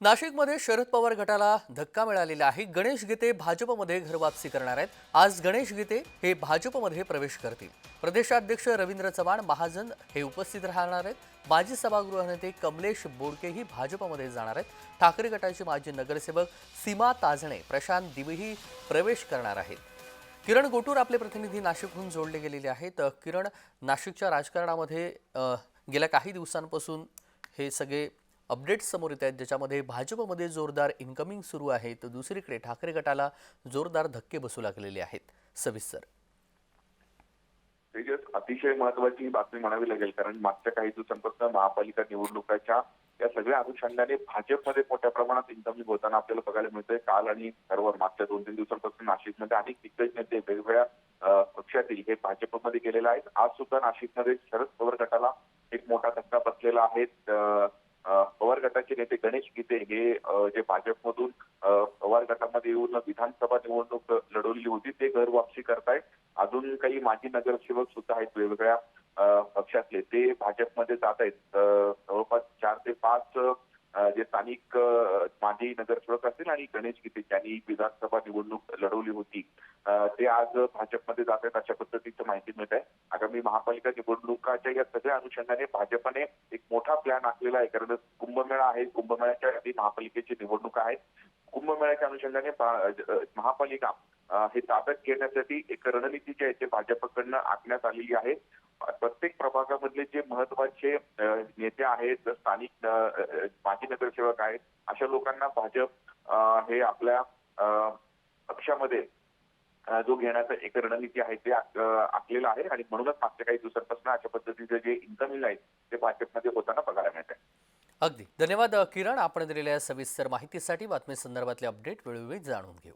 नाशिकमध्ये शरद पवार गटाला धक्का मिळालेला आहे. गणेश गीते भाजपमध्ये घरवापसी करणार आहेत. आज गणेश गीते हे भाजपमध्ये प्रवेश करतील. प्रदेशाध्यक्ष रवींद्र चव्हाण महाजन हे उपस्थित राहणार आहेत. माजी सभागृह नेते कमलेश बोडकेही भाजपमध्ये जाणार आहेत. ठाकरे गटाचे माजी नगरसेवक सीमा ताजणे प्रशांत दिवेही प्रवेश करणार आहेत. किरण गोटूर आपले प्रतिनिधी नाशिकहून जोडले गेलेले आहेत. किरण नाशिकच्या राजकारणामध्ये गेल्या काही दिवसांपासून हे सगळे अपडेट्स समोर येत आहेत. ज्याच्यामध्ये भाजपमध्ये जोरदार इन्कमिंग सुरू आहे. तर दुसरीकडे ठाकरे गटाला जोरदार धक्के बसू लागलेले आहेत. सविस्तर. तेजस अतिशय महत्वाची ही बातमी म्हणावी लागेल. कारण मागच्या काही दिवसांपासून महापालिका निवडणुकाच्या या सगळ्या अनुषंगाने भाजपमध्ये मोठ्या प्रमाणात इन्कमिंग होताना आपल्याला बघायला मिळतंय. काल आणि सर्व मागच्या दोन तीन दिवसांपासून नाशिकमध्ये अनेक दिग्गज नेते वेगवेगळ्या पक्षातील हे भाजपमध्ये गेलेले आहेत. आज सुद्धा नाशिकमध्ये शरद पवार गटाला एक मोठा धक्का बसलेला आहे. पवार गटाचे नेते गणेश गीते हे जे भाजपमधून पवार गटामध्ये येऊन विधानसभा निवडणूक लढवली होती ते घर वापसी करतायत अजून काही माजी नगरसेवक सुद्धा आहेत वेगवेगळ्या पक्षातले. ते भाजपमध्ये जात आहेत. जवळपास चार ते पाच जे स्थानिक माजी नगरसेवक असतील आणि गणेश गीते ज्यांनी विधानसभा निवडणूक लढवली होती. ते आज भाजपमध्ये जात आहेत अशा पद्धतीचं माहिती मिळत आहे. आगामी महापालिका निवडणुकाच्या या सगळ्या अनुषंगाने भाजपने एक मोठा प्लॅन आखलेला आहे. कारण कुंभमेळा आहे. कुंभमेळ्याच्या आधी महापालिकेची निवडणूक आहे कुंभमेळ्याच्या अनुषंगाने महापालिका हे ताब्यात घेण्यासाठी एक रणनीती जी आहे ते भाजपकडनं आखण्यात आलेली आहे. प्रत्येक प्रभागामधले जे महत्त्वाचे नेते आहेत स्थानिक माजी नगरसेवक आहेत अशा लोकांना भाजप हे आपल्या पक्षामध्ये जो घेण्याचा एक रणनीती आहे ते आखलेलं आहे. आणि म्हणूनच मागच्या काही दिवसांपासून अशा पद्धतीचे जे इन्कमिंग आहेत ते भाजपमध्ये होताना बघायला मिळत आहे. अगदी. धन्यवाद अ, किरण. आपण दिलेल्या सविस्तर माहितीसाठी बातमी संदर्भातले अपडेट वेळोवेळी जाणून घेऊ.